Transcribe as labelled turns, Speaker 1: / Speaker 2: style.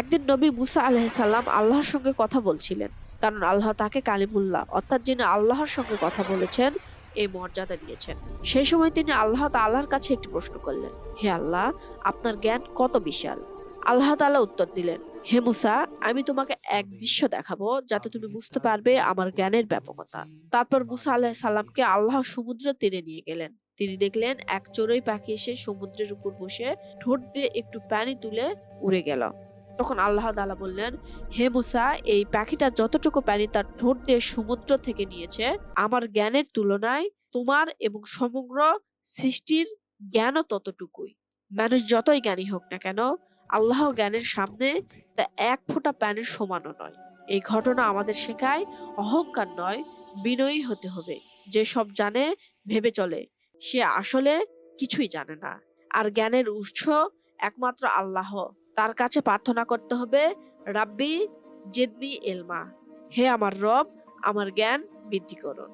Speaker 1: একদিন নবী মুসা আলাহিসাল্লাম আল্লাহর সঙ্গে কথা বলছিলেন, কারণ আল্লাহ তাকে কালিমুল্লাহ, অর্থাৎ যিনি আল্লাহর সঙ্গে কথা বলেছেন, এই মর্যাদা দিয়েছেন। সেই সময় তিনি আল্লাহ তাল্লাহর কাছে একটি প্রশ্ন করলেন, হে আল্লাহ, আপনার জ্ঞান কত বিশাল? আল্লাহ তাআলা উত্তর দিলেন, হে মুসা, আমি তোমাকে এক দৃশ্য দেখাবো যাতে তুমি বুঝতে পারবে আমার জ্ঞানের ব্যাপকতা। তারপর মুসা আলাহ সাল্লামকে আল্লাহ সমুদ্র তীরে নিয়ে গেলেন। তিনি দেখলেন, এক চড়ুই পাখি এসে সমুদ্রের উপর বসে ঠোঁট দিয়ে একটু পানি তুলে উড়ে গেল। তখন আল্লাহ তাআলা বললেন, হে মুসা, এই পাখিটা যতটুকু পানি তার ঠোঁট দিয়ে সমুদ্র থেকে নিয়েছে, আমার জ্ঞানের তুলনায় তোমার এবং সমগ্র সৃষ্টির জ্ঞানও ততটুকুই। মানুষ যতই জ্ঞানী হোক না কেন আল্লাহ জ্ঞানের সামনে তা এক ফোঁটা পানির সমানও নয়। এই ঘটনা আমাদের শেখায় অহংকার নয়, বিনয়ী হতে হবে। যে সব জানে, ভেবে চলে, সে আসলে কিছুই জানে না। আর জ্ঞানের উৎস একমাত্র আল্লাহ। তার কাছে প্রার্থনা করতে হবে, রাব্বি জেদনি এলমা হে আমার রব, আমার জ্ঞান বৃদ্ধি করুন।